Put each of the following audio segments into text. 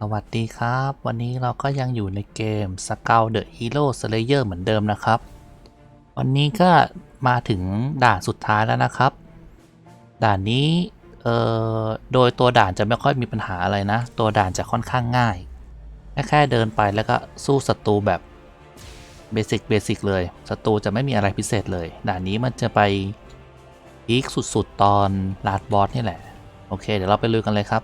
สวัสดีครับ วันนี้เราก็ยังอยู่ในเกม s c o u t the Hero Slayer เหมือนเดิมนะครับ วันนี้ก็มาถึงด่านสุดท้ายแล้วนะครับ ด่านนี้เอ่อโดยตัวด่านจะไม่ค่อยมีปัญหาอะไรนะ ตัวด่านจะค่อนข้างง่าย แค่แค่เดินไปแล้วก็สู้ศัตรูแบบเบสิกเบสิกเลยศัตรูจะไม่มีอะไรพิเศษเลย ด่านนี้มันจะไปพีคสุดๆตอนลาดบอสนี่แหละ โอเค เดี๋ยวเราไปลุยกันเลยครับ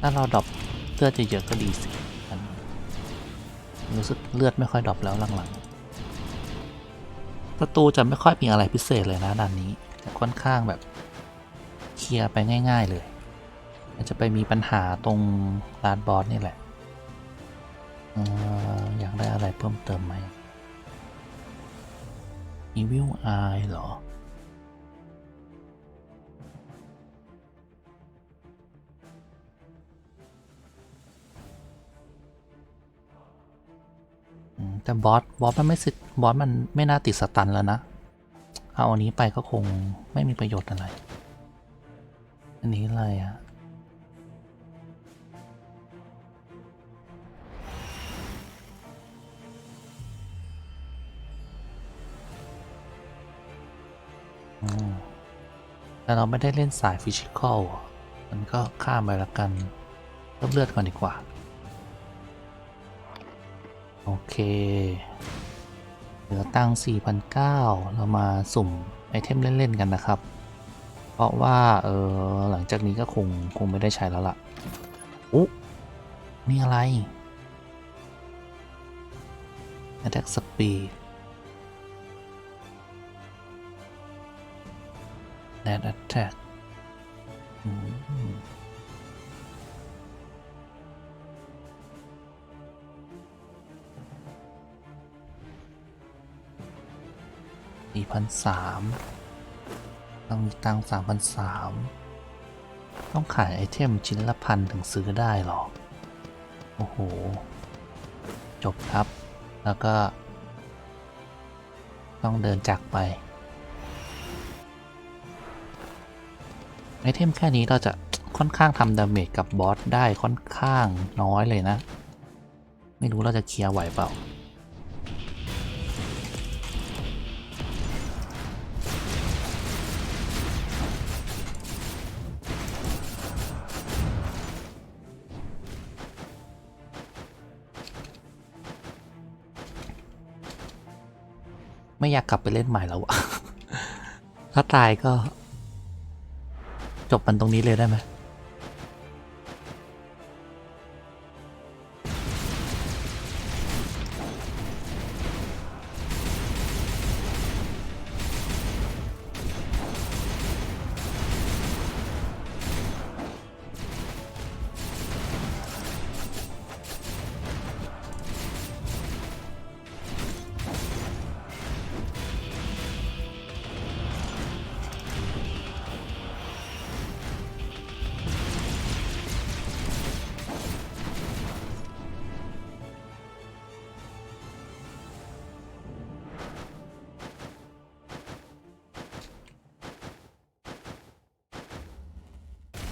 ถ้าเราดรอปเลือดเยอะๆก็ดีสิรู้สึกเลือดไม่ค่อยดรอปแล้วหลังๆประตูจะไม่ค่อยมีอะไรพิเศษเลยนะด้านนี้จะค่อนข้างแบบเคลียร์ไปง่าย ๆ เลยอาจจะไปมีปัญหาตรงลานบอสนี่แหละอยากได้อะไรเพิ่มเติมไหมมีวิวอายเหรอ แต่บอสบอสมันไม่สิบอสมันไม่น่าติดสตันแล้วนะ เอาอันนี้ไปก็คงไม่มีประโยชน์อะไร อันนี้อะไรอะแต่เราไม่ได้เล่นสายฟิสิกอลมันก็ข้ามไปละกันเริ่มเลือดก่อนดีกว่า โอเค เหลือตังค์4,900เรามาสุ่มไอเทมเล่น ๆ กันนะครับ เพราะว่า เออหลังจากนี้ก็คง คงไม่ได้ใช้แล้วล่ะอุ๊นี่อะไร Attack Speed Net Attack อืม สี่พันสามต้องมีตังสามพันสามต้องขายไอเทมชิ้นละพันถึงซื้อได้หรอ โอ้โห จบครับ แล้วก็ ต้องเดินจากไป ไอเทมแค่นี้เราจะค่อนข้างทำดาเมจกับบอสได้ค่อนข้างน้อยเลยนะ ไม่รู้เราจะเคลียร์ไหวเปล่า ไม่อยากกลับไปเล่นใหม่แล้วอะถ้าตายก็ จบมันตรงนี้เลยได้ไหม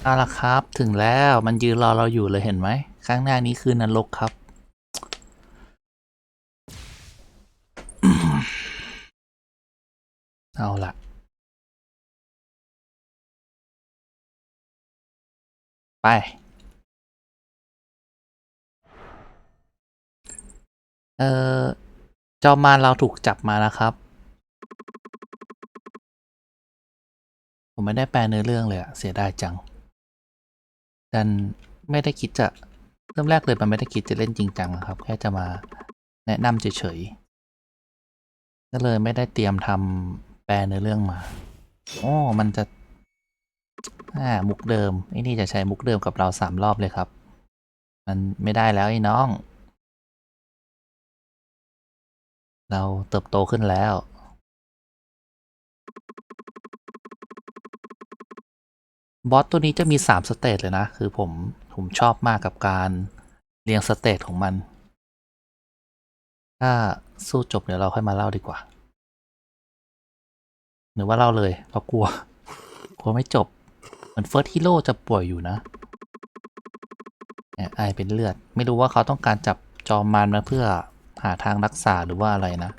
เอาละครับ ถึงแล้วมันยืนรอเราอยู่เลยเห็นไหม ข้างหน้านี้คือนรกครับ เอาละไป เอ่อจอมมารเราถูกจับมาแล้วครับ ผมไม่ได้แปลเนื้อเรื่องเลยอะเสียดายจัง ดันไม่ได้คิดจะเริ่มแรกเลยมันไม่ได้คิดจะเล่นจริงจังอะครับ แค่จะมาแนะนำเฉยๆก็เลยไม่ได้เตรียมทำแปลเนื้อเรื่องมาโอ้มันจะอ่ามุกเดิมไอ้นี่จะใช้มุกเดิมกับเราสามรอบเลยครับ มันไม่ได้แล้วไอ้น้อง เราเติบโตขึ้นแล้ว บอสตัวนี้จะมีสามสเตจเลยนะ คือผม ผมชอบมากกับการเรียงสเตจของมัน ถ้าสู้จบเดี๋ยวเราค่อยมาเล่าดีกว่า หรือว่าเล่าเลยเรากลัว กลัวไม่จบ เหมือนเฟิร์สฮีโร่จะป่วยอยู่นะไอเป็นเลือด ไม่รู้ว่าเขาต้องการจับจอมมันมาเพื่อหาทางรักษาหรือว่าอะไรนะ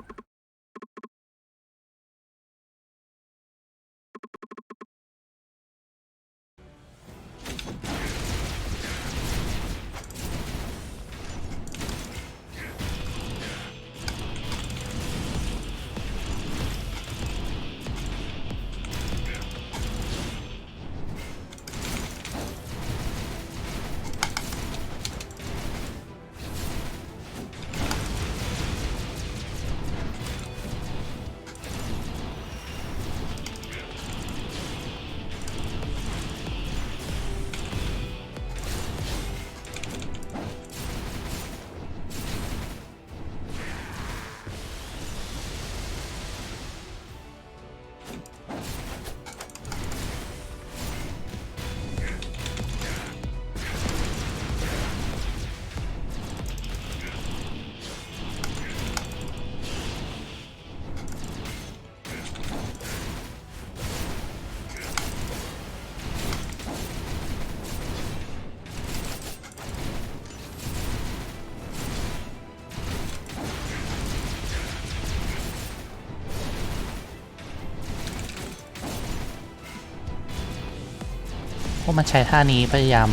วกมันใช้ท่านี้พยายาม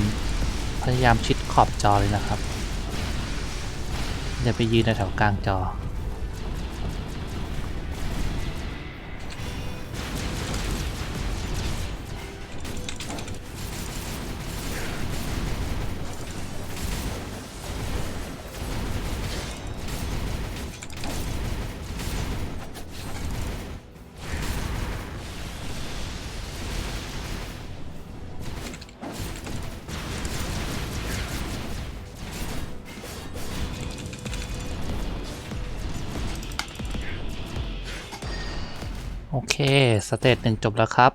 พยายามชิดขอบจอเลยนะครับอย่าไปยืนในแถวกลางจอ เตจหนึ่งจบแล้วครับ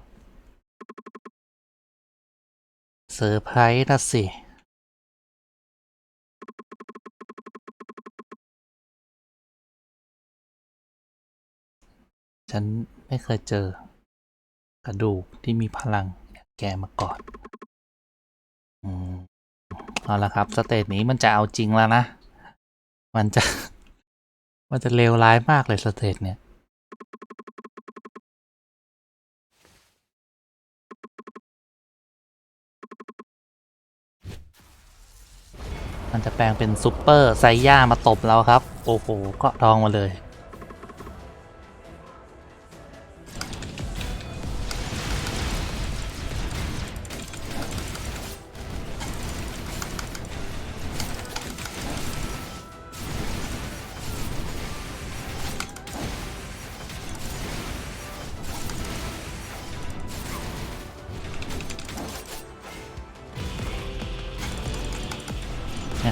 เซอร์ไพรส์นะสิ ฉันไม่เคยเจอกระดูกที่มีพลังแกมาก่อน อืม เอาละครับ สเตจนี้มันจะเอาจริงแล้วนะ มันจะ มันจะเลวร้ายมากเลยสเตจเนี่ย มันจะแปลงเป็นซูเปอร์ไซย่ามาตบเราครับ โอ้โห ก็ทองมาเลย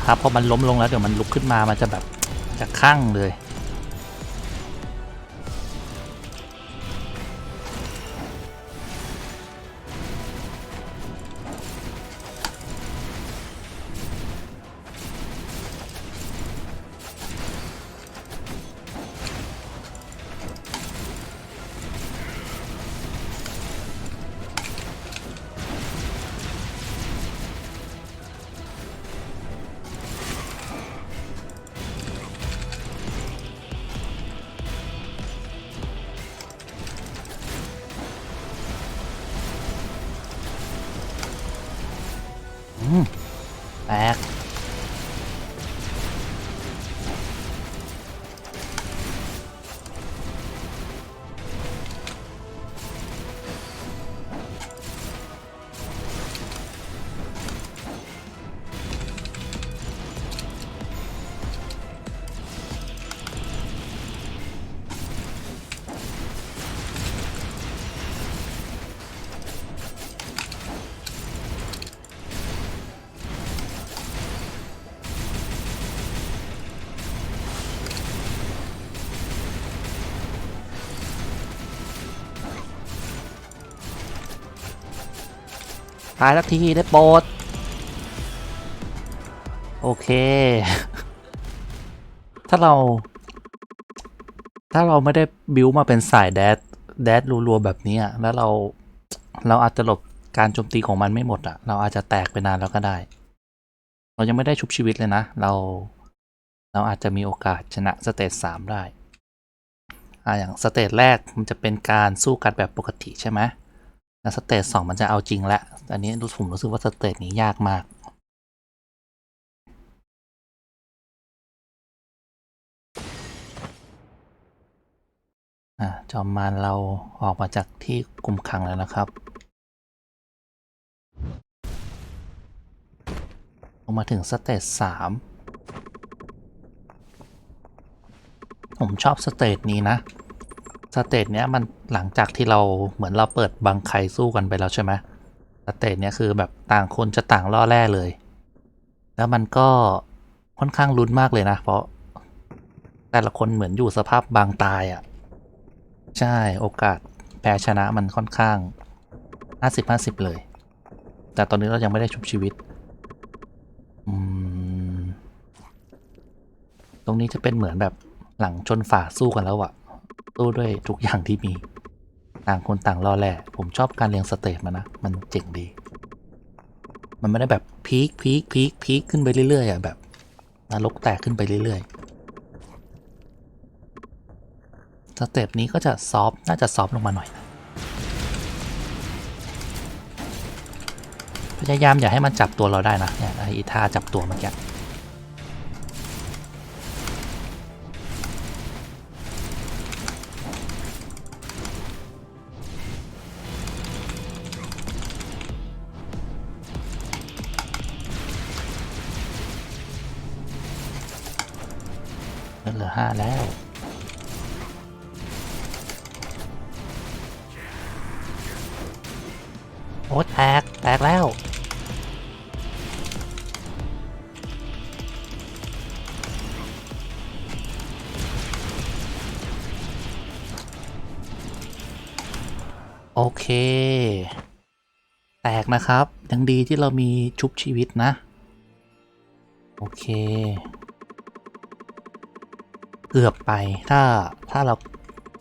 นะครับพอมันล้มลงแล้วเดี๋ยวมันลุกขึ้นมามันจะแบบจะคั่งเลย แตายสักทีได้โปรดโอเค ถ้าเรา ถ้าเราไม่ได้บิวมาเป็นสายแดดแดดรัวๆแบบนี้อะแล้วเราเราอาจจะหลบการโจมตีของมันไม่หมดอะเราอาจจะแตกไปนานแล้วก็ได้ เรายังไม่ได้ชุบชีวิตเลยนะ เราเราอาจจะมีโอกาสชนะสเตจสามได้อ่าอย่างสเตจแรกมันจะเป็นการสู้กันแบบปกติใช่ไหม แล้วสเตจสองมันจะเอาจริงแล้วอันนี้รู้ผมรู้สึกว่าสเตจนี้ยากมาก อ่าจอมมารเราออกมาจากที่คุมขังแล้วนะครับลงมาถึงสเตจสามผมชอบสเตจนี้นะ สเตจเนี้ยมันหลังจากที่เราเหมือนเราเปิดบังไครสู้กันไปแล้วใช่ไหมสเตจเนี้ยคือแบบต่างคนจะต่างล่อแร่เลย แล้วมันก็ค่อนข้างลุ้นมากเลยนะ เพราะแต่ละคนเหมือนอยู่สภาพบางตายอะ่ะ ใช่โอกาสแพ้ชนะมันค่อนข้าง 50-50 เลย แต่ตอนนี้เรายังไม่ได้ชุบชีวิตอืมตรงนี้จะเป็นเหมือนแบบหลังชนฝาสู้กันแล้วอะ สู้ด้วยทุกอย่างที่มี ต่างคนต่างรอแหละ ผมชอบการเรียงสเตจมันนะ มันเจ๋งดี มันไม่ได้แบบพีคพีคพีคพีคขึ้นไปเรื่อยๆอะแบบนรกแตกขึ้นไปเรื่อยๆ สเต็ปนี้ก็จะซอฟน่าจะซอฟลงมาหน่อยนะพยายามอย่าให้มันจับตัวเราได้นะเนี่ยไอ้ท่าจับตัวเมื่อกี้ โอเค แตกนะครับ ยังดีที่เรามีชุบชีวิตนะ โอเค เกือบไปถ้าถ้าเรา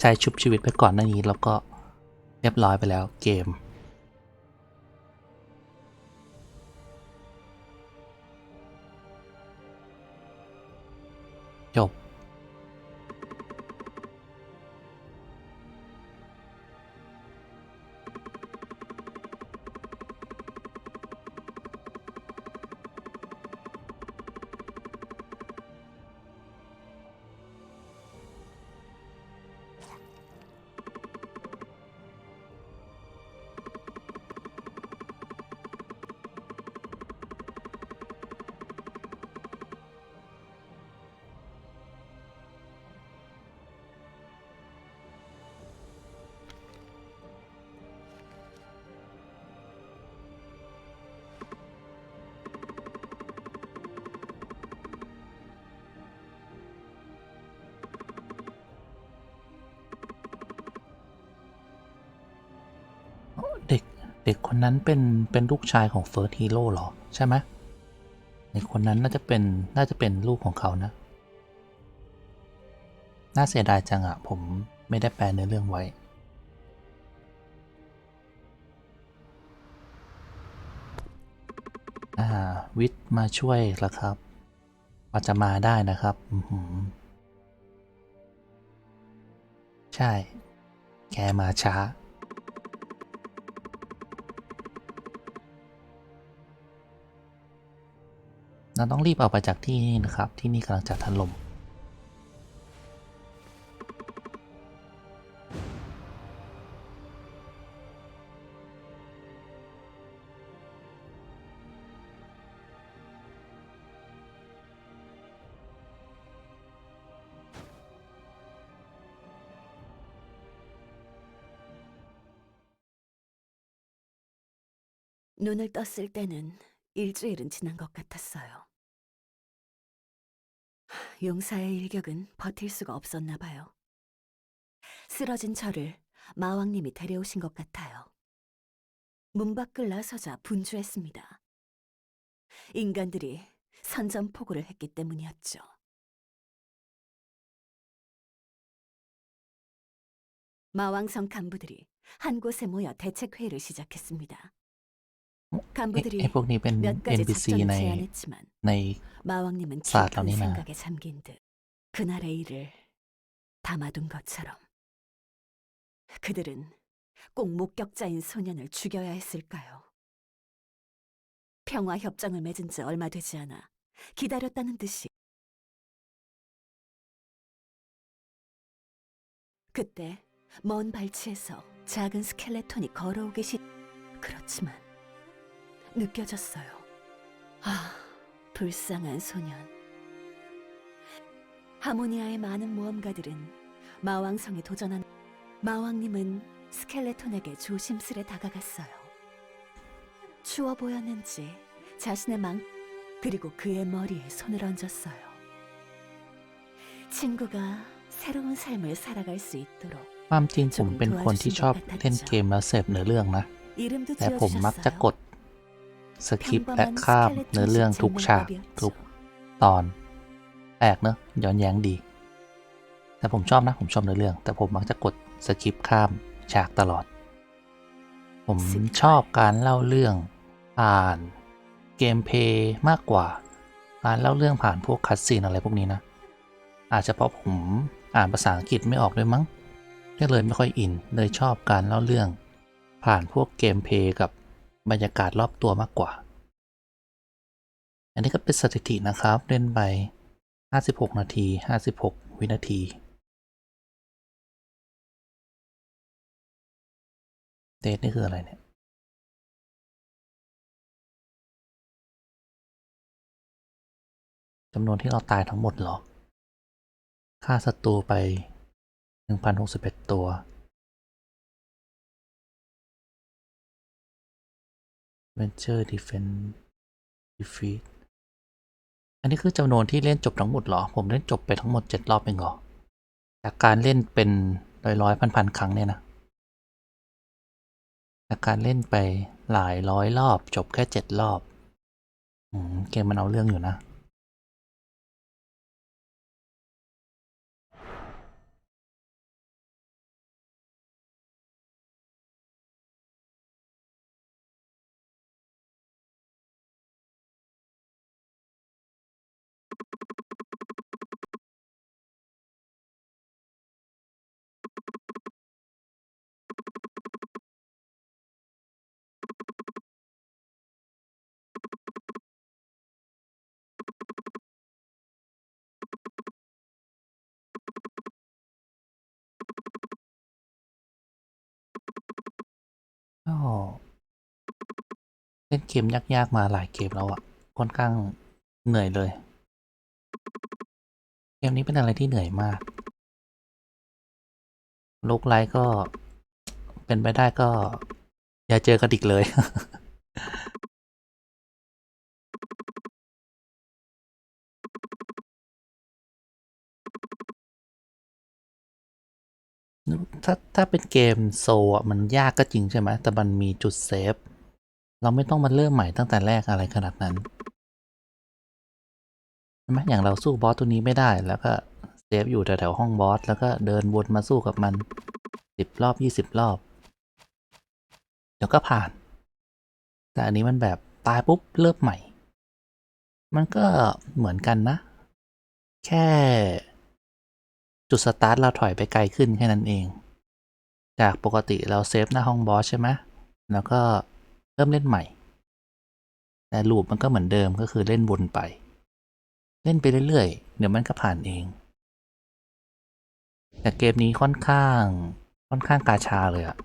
ใช้ชุบชีวิตไปก่อนหน้านี้เราก็เรียบร้อยไปแล้วเกม เด็กคนนั้นเป็นเป็นลูกชายของเฟิร์สฮีโร่เหรอ ใช่ไหมเด็กคนนั้นน่าจะเป็นน่าจะเป็นลูกของเขานะ น่าเสียดายจังอะผมไม่ได้แปลเนื้อเรื่องไว้ อ่า วิทย์มาช่วยแล้วครับอาจจะมาได้นะครับ อืใช่ แกมาช้า เราต้องรีบเอาไปจากที่นี่นะครับ ที่นี่กำลังจะถล่ม 눈을 떴을 때는 일주일은 지난 것 같았어요. 용사의 일격은 버틸 수가 없었나 봐요. 쓰러진 저를 마왕님이 데려오신 것 같아요. 문 밖을 나서자 분주했습니다. 인간들이 선전포고를 했기 때문이었죠. 마왕성 간부들이 한 곳에 모여 대책 회의를 시작했습니다. เอ๊ะ 간부들이 ไอ้พวกนี้เป็น 몇 가지 NPC 작전을 ใน 제안했지만 ใน 마왕님은 사, 깊은 아니나. 생각에 잠긴 듯 그날의 일을 담아둔 것처럼 그들은 꼭 목격자인 소년을 죽여야 했을까요? 평화 협정을 맺은 지 얼마 되지 않아 기다렸다는 듯이 그때 먼 발치에서 작은 스켈레톤이 걸어오기 시 그렇지만 느껴졌어요. 아, 불쌍한 소년. 하모니아의 많은 모험가들은 마왕성에 도전한 마왕님은 스켈레톤에게 조심스레 다가갔어요. 추워 보였는지 자신의 망 그리고 그의 머리에 손을 얹었어요. 친구가 새로운 삶을 살아갈 수 있도록 ความจริงผมเป็นคนที่ชอบเล่นเกมแล้วเสพเนื้อเรื่องนะ 이름도 แต่ผมมักจะก 지어주셨어요. ด สคิปและข้ามเนื้อเรื่องทุกฉากทุกตอนแปลกเนอะย้อนแย้งดี แต่ผมชอบนะ ผมชอบเนื้อเรื่อง แต่ผมมักจะกดสคิปข้ามฉากตลอด ผมชอบการเล่าเรื่องผ่านเกมเพย์มากกว่า การเล่าเรื่องผ่านพวกคัดซีนอะไรพวกนี้นะ อาจจะเพราะผมอ่านภาษาอังกฤษไม่ออกด้วยมั้งก็เลยไม่ค่อยอิน เลยชอบการเล่าเรื่อง ผ่านพวกเกมเพย์กับ บรรยากาศรอบตัวมากกว่า อันนี้ก็เป็นสถิตินะครับ เล่นไป 56 นาที 56 วินาที เดทนี่คืออะไรเนี่ยจำนวนที่เราตายทั้งหมดหรอ ฆ่าศัตรูไป 1,061 ตัว Venture Defense Defeat อันนี้คือจำนวนที่เล่นจบทั้งหมดเหรอ ผมเล่นจบไปทั้งหมด 7 รอบเองเหรอ จากการเล่นเป็นร้อยร้อยพันพันๆครั้งเนี่ยนะจากการเล่นไปหลายร้อยรอบจบแค่ 7 รอบอเกมมันเอาเรื่องอยู่นะ ก็เล่นเกมยากๆมาหลายเกมแล้วอะค่อนข้างเหนื่อยเลย เกมนี้เป็นอะไรที่เหนื่อยมากโลกไลท์ก็เป็นไปได้ก็ อย่าเจอกันอีกเลย ถ้าถ้าเป็นเกมโซลอะมันยากก็จริงใช่ไหมแต่มันมีจุดเซฟ เราไม่ต้องมาเริ่มใหม่ตั้งแต่แรกอะไรขนาดนั้นใช่ไหมอย่างเราสู้บอสตัวนี้ไม่ได้แล้วก็เซฟอยู่แถวๆห้องบอสแล้วก็เดินวนมาสู้กับมันสิบรอบยี่สิบรอบ เดี๋ยวก็ผ่าน แต่อันนี้มันแบบตายปุ๊บเริ่มใหม่ มันก็เหมือนกันนะ แค่ จุดสตาร์ทเราถอยไปไกลขึ้นแค่นั้นเอง จากปกติเราเซฟหน้าห้องบอสใช่ไหมแล้วก็เริ่มเล่นใหม่ แต่ลูปมันก็เหมือนเดิมก็คือเล่นวนไป เล่นไปเรื่อยๆ เดี๋ยวมันก็ผ่านเอง แต่เกมนี้ค่อนข้าง ค่อนข้างกาชาเลยอะ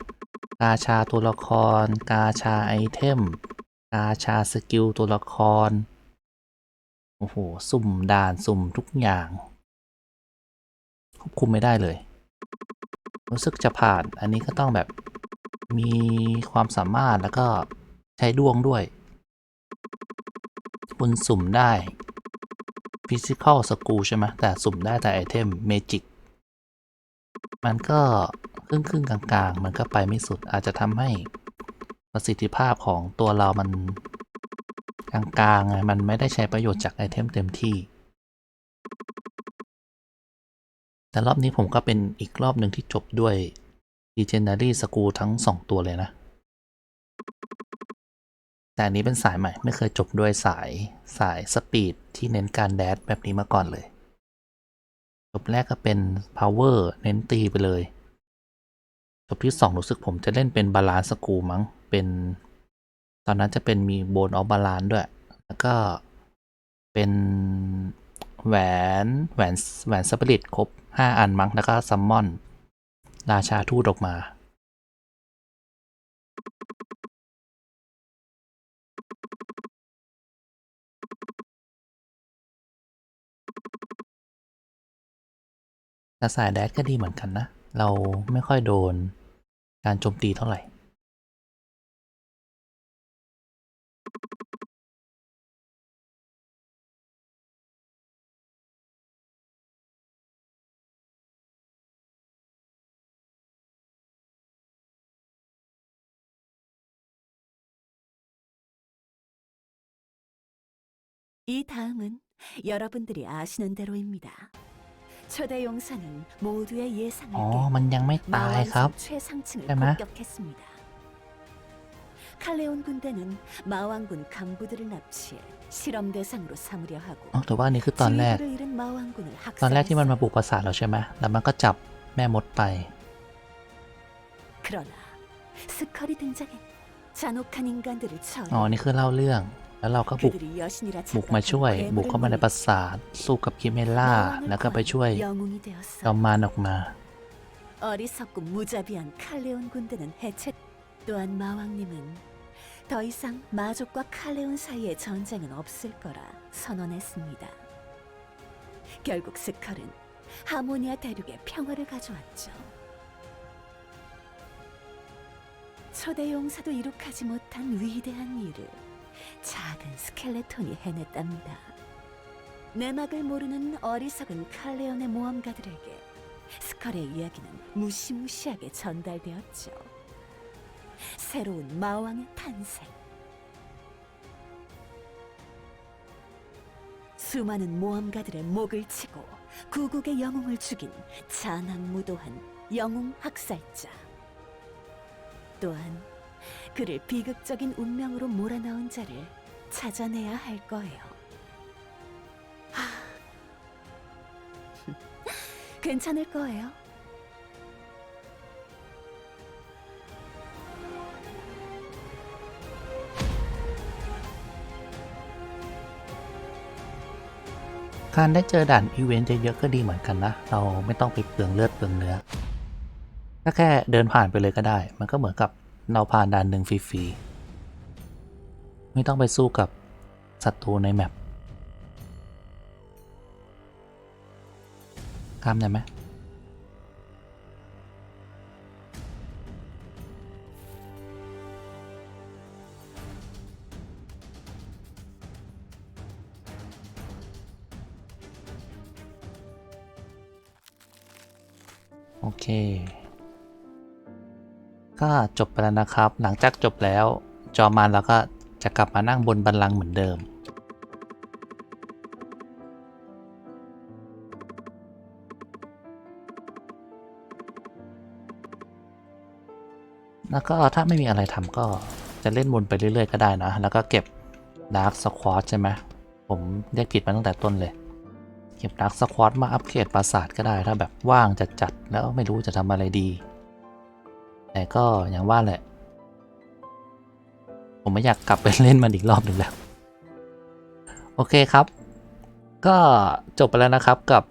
กาชาตัวละคร กาชาไอเทม กาชาสกิลตัวละคร โอ้โห สุ่มด่านสุ่มทุกอย่าง ควบคุมไม่ได้เลย รู้สึกจะผ่านอันนี้ก็ต้องแบบมีความสามารถแล้วก็ใช้ดวงด้วยคุณสุ่มได้ Physical s c o o l ใช่ไหมแต่สุ่มได้แต่ไอเทม Magic มันก็ครึ่งครึ่งกลางๆ มันก็ไปไม่สุดอาจจะทำให้ประสิทธิภาพของตัวเรามันกลางๆไงมันไม่ได้ใช้ประโยชน์จากไอเทมเต็มที่ แต่รอบนี้ผมก็เป็นอีกรอบหนึ่งที่จบด้วย Legendary School ทั้ง 2 ตัวเลยนะ แต่อันนี้เป็นสายใหม่ ไม่เคยจบด้วยสายสายสปีดที่เน้นการแดดแบบนี้มาก่อนเลย จบแรกก็เป็น power เน้นตีไปเลย จบที่สองรู้สึกผมจะเล่นเป็นบาลานสกูมั้ง เป็น ตอนนั้นจะเป็นมีโบนออฟบาลานด้วย แล้วก็เป็นแหวนแหวนแหวนสปิริตครบ 5 อันมั้งแล้วก็ซัมมอน ราชาทูตออกมา แต่สายแดดก็ดีเหมือนกันนะ เราไม่ค่อยโดนการโจมตีเท่าไหร่ 이 다음은 여러분들이 아시는 대로입니다. 초대 용사는 모두의 예상을 อ๋อ 깨 มันยังไม่ตายครับ 마왕성 최상층을 해마? 폭격했습니다. 칼레온 군대는 마왕군 간부들을 납치해 실험 대상으로 삼으려 하고 อ๋อแต่ว่าอันนี้คือตอนแรก 지휘부를 잃은 마왕군을 ตอนแรกที่มันมา 학살했어요. บุกปราสาทเราใช่ไหม แล้วมันก็จับแม่มดไป 그러나 스컬이 등장해 잔혹한 인간들을 อ๋อ 처리 นี่คือเล่าเรื่อง แล้วเราก็บุก 그들이 여신이라 บุกมาช่วย บุกเข้ามาในปราสาท สู้กับคิเมล่า แล้วก็ไปช่วย 영웅이 จอม 되었어. มารออกมา 어리석고 무자비한 칼레온 군대는 해체. 또한 마왕님은 더 이상 마족과 칼레온 사이의 전쟁은 없을 거라 선언했습니다. 결국 스컬은 하모니아 대륙에 평화를 가져왔죠. 초대 용사도 이룩하지 못한 위대한 일을 작은 스켈레톤이 해냈답니다. 내막을 모르는 어리석은 칼레온의 모험가들에게 스컬의 이야기는 무시무시하게 전달되었죠. 새로운 마왕의 탄생. 수많은 모험가들의 목을 치고 구국의 영웅을 죽인 잔악무도한 영웅 학살자. 또한 그를 비극적인 운명으로 몰아넣은 자를 찾아내야 할 거예요. 하... 괜찮을 거예요.ๆ การได้เจอด่านอีเวนต์เยอะๆก็ดีเหมือนกันนะ เราไม่ต้องไปเปลืองเลือดเปลืองเนื้อก็แค่เดินผ่านไปเลยก็ได้ มันก็เหมือนกับ เราผ่านด่านหนึ่งฟรีๆ ไม่ต้องไปสู้กับศัตรูในแมปข้ามได้ไหมโอเค ก็จบไปแล้วนะครับ หลังจากจบแล้ว จอมันแล้วก็จะกลับมานั่งบนบันลังก์เหมือนเดิม แล้วก็ถ้าไม่มีอะไรทำก็จะเล่นวนไปเรื่อยๆก็ได้นะ แล้วก็เก็บดาร์ s สควอตใช่ไหมผมเรียกผิดมาตั้งแต่ต้นเลย เก็บดาร์ s สควอตมาอัปเกรดปราสาทก็ได้ถ้าแบบว่างจัดๆแล้วไม่รู้จะทำอะไรดี แต่ก็อย่างว่าแหละ ผมไม่อยากกลับไปเล่นมันอีกรอบหนึ่งแล้ว โอเคครับ ก็จบไปแล้วนะครับกับ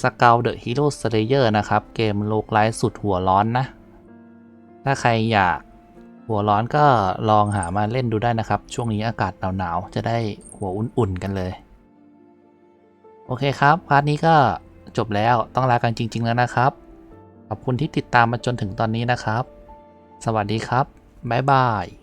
s c o u t the Hero Slayer นะครับ เกมโลกไลท์สุดหัวร้อนนะ ถ้าใครอยากหัวร้อนก็ลองหามาเล่นดูได้นะครับ ช่วงนี้อากาศหนาวๆจะได้หัวอุ่นๆกันเลย โอเคครับ พาร์ทนี้ก็จบแล้วต้องลากันจริง ๆ แล้วนะครับ ขอบคุณที่ติดตามมาจนถึงตอนนี้นะครับ สวัสดีครับ บ๊ายบาย